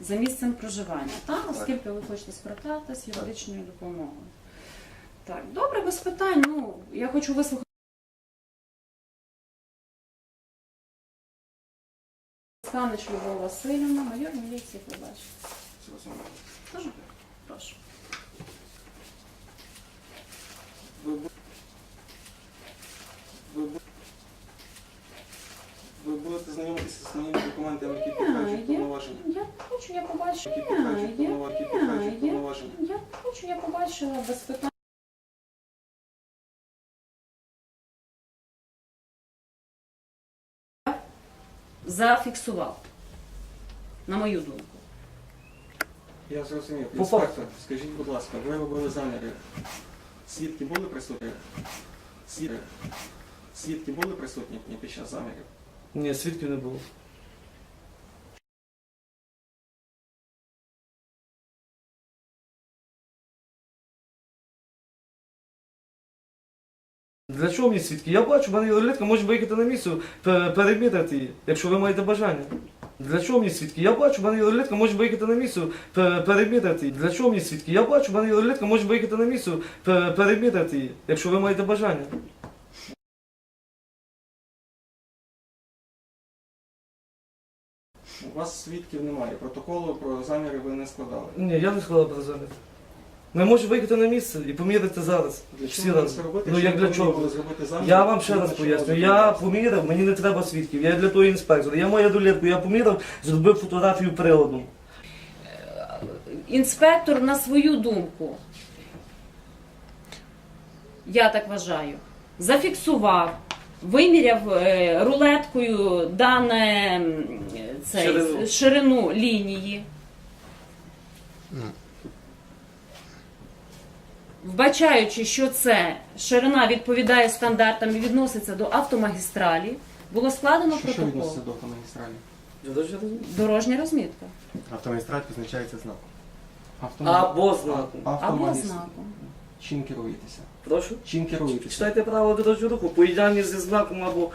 за місцем проживання, так? оскільки ви хочете звертатись з юридичною допомогою. Так, добре, без питань. Ну, я хочу вислухати. Станич Любов Васильівна, майор міліції. Зрозуміло. Дуже прошу. Ви бу- ви бу- Ви будете знайомитися з моїми документами, які підтверджують я- повноваження. Я хочу, я побачила. Які підтверджують Я, повноваження, які я, підтверджують я, повноваження. я хочу, я побачила без питань. Зафіксував, на мою думку. Я зрозумів. Інспектор, скажіть, будь ласка, ви робили заміри. Свідки були присутні? Свідки, свідки були присутні під час замірів? Ні, свідків не було. Для чого мені свідки? Я бачу, в мене є рулетка, може виїхати на місце, пе- переміряти її, якщо ви маєте бажання. Для чого мені свідки? Я бачу, в мене є рулетка, може виїхати на місце, пе- переміряти її. Для чого мені свідки? Я бачу, в мене є рулетка, може виїхати на місце, пе- переміряти її, якщо ви маєте бажання. У вас свідків немає. Протоколу про заміри ви не складали. Ні, я не сказав про Ми можемо виїхати на місце і поміряти зараз. Для Всі ви разом. це робите? Ну Якщо як ви для повинні чого? були зробити замір, Я вам ще раз поясню. Я поміряв, мені не треба свідків. Я для того інспектор. Я маю долетку, я поміряв, зробив фотографію приладом. Інспектор на свою думку, я так вважаю, зафіксував, виміряв е, рулеткою дане м, цей, Ширину. ширину лінії. Вбачаючи, що це ширина відповідає стандартам і відноситься до автомагістралі, було складено Що, що протокол. відноситься до автомагістралі? Дорожня розмітка. Автомагістраль позначається знаком. Автомаг- Або знаком. Або Автомагістр. знаком. Чим керуєтеся? Прошу. Чим керуєтеся? Читайте право дорожнього руху, поїдання зі знаком або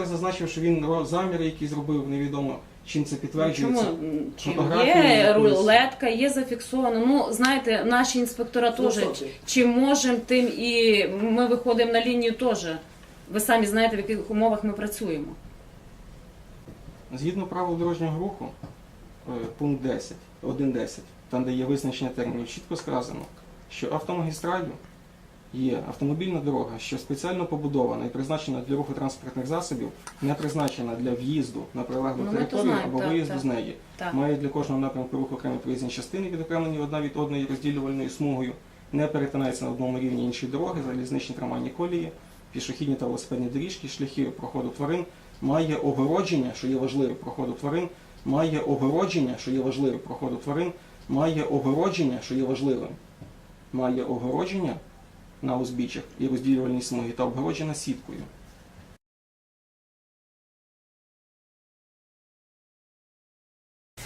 Ти зазначив, що він заміри, які зробив, невідомо чим це підтверджується. Чому? Чим є рулетка, є зафіксовано. Ну, знаєте, наші інспектора теж чим можемо, тим і ми виходимо на лінію теж. Ви самі знаєте, в яких умовах ми працюємо. Згідно правил дорожнього руху, е, пункт 10, 1.10, там де є визначення термінів, чітко сказано, що автомагістралю є автомобільна дорога, що спеціально побудована і призначена для руху транспортних засобів, не призначена для в'їзду на прилеглу Ну, територію або так, виїзду так. з неї. Так. Має для кожного напрямку руху окремі проїзні частини, відокремлені одна від одної розділювальною смугою, не перетинається на одному рівні іншої дороги, залізничні трамвайні колії, пішохідні та велосипедні доріжки, шляхи проходу тварин, має огородження, що є важливе проходу тварин, має огородження, що є важливе проходу тварин, має огородження, що є важливим, має огородження на узбіччях і розділювальній смуги та обгороджена сіткою.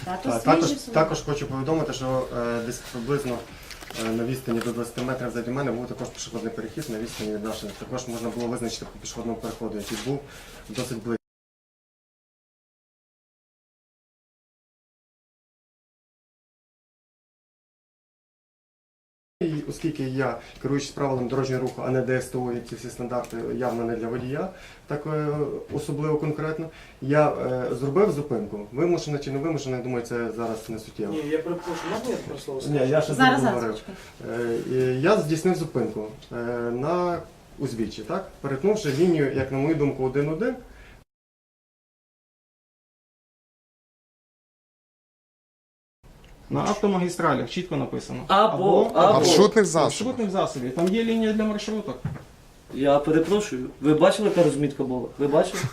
Та, також, також хочу повідомити, що е, десь приблизно е, на відстані до 20 метрів ззаді мене був також пішохідний перехід на відстані від нашого Також можна було визначити по пішохідному переходу, який був досить близько. Оскільки я керуючись правилами дорожнього руху, а не ДСТУ, і ці всі стандарти явно не для водія, так е, особливо конкретно, я е, зробив зупинку. Вимушено чи не вимушено, я думаю, це зараз не суттєво. Ні, я перепрошую, можна я про слово Ні, я ще Зараз, зараз, говорив. Е, Я здійснив зупинку е, на узбіччі, так? перетнувши лінію, як на мою думку, 1-1. На автомагістралях чітко написано. Або, або. Маршрутних засобів. маршрутних засобів. Там є лінія для маршруток. Я перепрошую. Ви бачили, яка розмітка була? Ви бачили?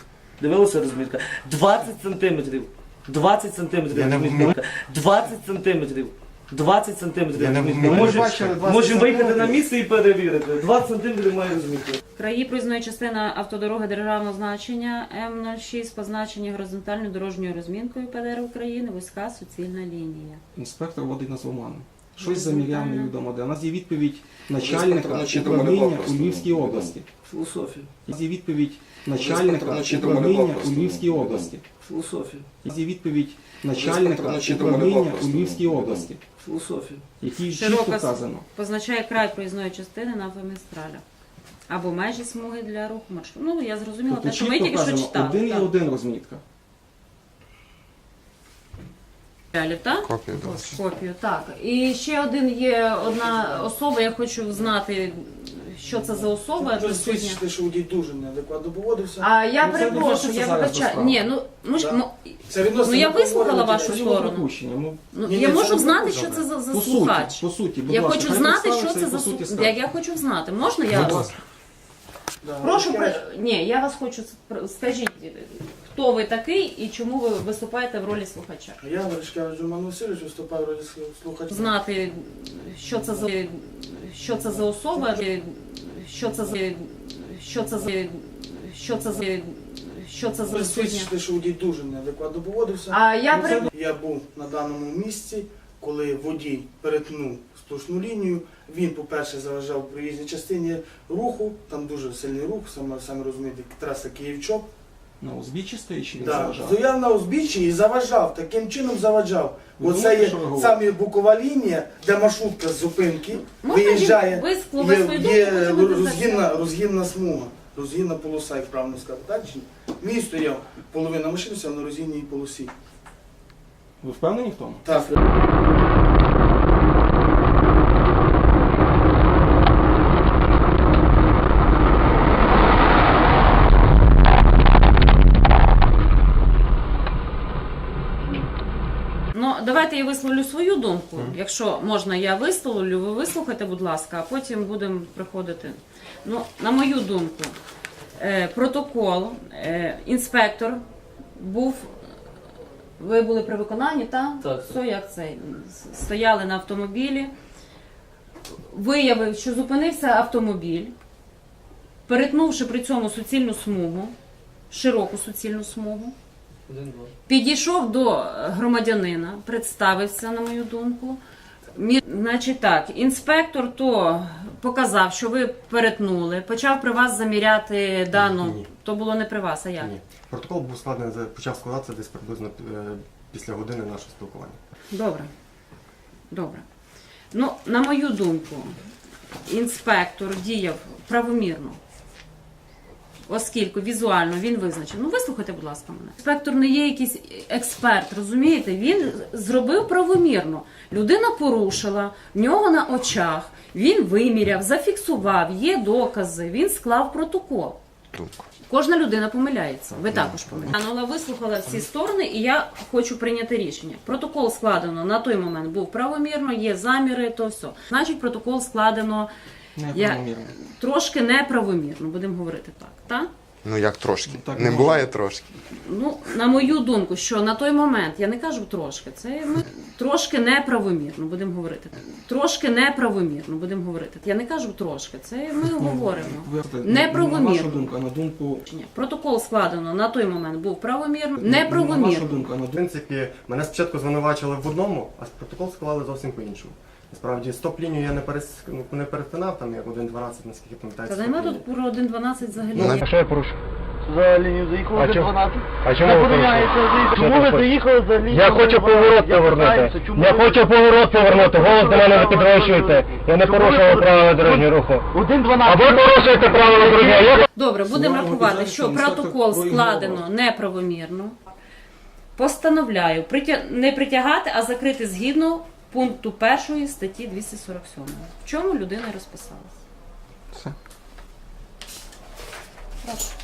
Дивилися розмітка? 20 сантиметрів. 20 сантиметрів розмітка. 20 сантиметрів. 20 сантиметрів Я не- ми не Може- бачили 20 Можемо виїхати на сантиметрів. місце і перевірити. 20 сантиметрів має розмітка. Краї проїзної частини автодороги державного значення М06 позначені горизонтальною дорожньою розмінкою ПДР України, вузька суцільна лінія. Інспектор водить нас в оману. Щось заміряв невідомо де. У нас є відповідь начальника управління у Львівській області. Філософія. У нас є відповідь начальника управління у Львівській області. Філософія. У нас є відповідь начальника управління у Львівській області, Філософія. якій Широко чітко вказано. позначає край проїзної частини на автомагістралях. Або межі смуги для руху маршруту. Ну, я зрозуміла Тобто те, що ми чітко тільки що вказано читали. один і так. один розмітка. Так? Копію, будь. Копію, так. І ще один є одна особа, я хочу знати, що це за особа Дуже присутня. свідчити, що водій дуже неадекватно поводився. А я Ну, це перепрошую, я зараз вибачаю. Ні, ну ми ж Да. ну, Це відносно Ну, я вислухала вашу це сторону. припущення. Ну, ну Ні, я ні, це можу не знати, що це за, за по суті, слухач. по суті, будь Я ласка, хочу хай знати, представиться що і це по за суті слухач. скаже. Я, я хочу знати. Можна я? Будь ласка. Да. Прошу Я- при... ні, я вас хочу скажіть, хто ви такий і чому ви виступаєте в ролі слухача? Я Верешкевич Роман Васильович виступаю в ролі слухача. Знати, що це за що це за особа, що це за що це за що це за що це за присутня. що водій дуже неадекватно поводився. А я Ну, це-. Я був на даному місці, коли водій перетнув сплошну лінію. Він, по-перше, заважав в проїзній частині руху, там дуже сильний рух, саме, самі розумієте, траса Київ-Чоп. На узбіччі стоїть, він Да. заважав. Стояв на узбіччі і заважав, таким чином заважав. Ви Оце думаєте, є що ви говорите? саме бокова лінія, де маршрутка з зупинки Можна виїжджає. висловити Є, свою думку, є потім ви розгінна, розгінна смуга, розгінна полоса, як правильно сказати, так чи ні? Мій стояв, половина машини стояла на розгінній полосі. Ви впевнені в тому? Так. Ну, давайте я висловлю свою думку. Якщо можна, я висловлю, ви вислухайте, будь ласка, а потім будемо приходити. Ну, на мою думку, е, протокол, е, інспектор був. Ви були при виконанні, так? Так. Все як це. Стояли на автомобілі. Виявив, що зупинився автомобіль, перетнувши при цьому суцільну смугу, широку суцільну смугу. Підійшов до громадянина, представився, на мою думку. Значить так, інспектор то показав, що ви перетнули, почав при вас заміряти дану. Ні. То було не при вас, а як? Ні. Протокол був складений, почав складатися десь приблизно е, після години нашого спілкування. Добре. Добре. Ну, на мою думку, інспектор діяв правомірно. Оскільки візуально він визначив. Ну, вислухайте, будь ласка, мене. Інспектор не є якийсь експерт, розумієте? Він зробив правомірно. Людина порушила, в нього на очах, він виміряв, зафіксував, є докази, він склав протокол. Кожна людина помиляється. Ви також помиляєтеся. Анула вислухала всі сторони, і я хочу прийняти рішення. Протокол складено на той момент був правомірно, є заміри, то все. Значить, протокол складено Неправомірно. трошки неправомірно, будемо говорити так. Так? Ну як трошки. Так не можна. буває трошки. Ну, на мою думку, що на той момент, я не кажу трошки, це ми трошки неправомірно, будемо говорити. так. Трошки неправомірно, будемо говорити. Я не кажу трошки, це ми говоримо. Ви- Неправомірно. На вашу думку, а на думку... Ні, Протокол складено на той момент був правомірно, На вашу неправомірно. думку, а на В принципі, мене спочатку звинувачили в одному, а протокол склали зовсім по-іншому. Насправді, стоп-лінію я не, перес... ну, не перетинав, там як 1.12, наскільки пам'ятаю. Та нема тут про 1.12 взагалі. Ну, А що я порушив? За лінію заїхали А за чому- 12. А чому ви порушили? Чому ви заїхали за лінію? Я хочу поворот повернути. Я ви- хочу поворот повернути. Голос до мене не підвищуйте. Я не порушував правила дорожнього руху. 1.12. А ви порушуєте правила дорожнього руху. Добре, будемо рахувати, що що протокол складено неправомірно. Постановляю притя... не притягати, а закрити згідно пункту 1 статті 247. В чому людина розписалася? Все. Прошу.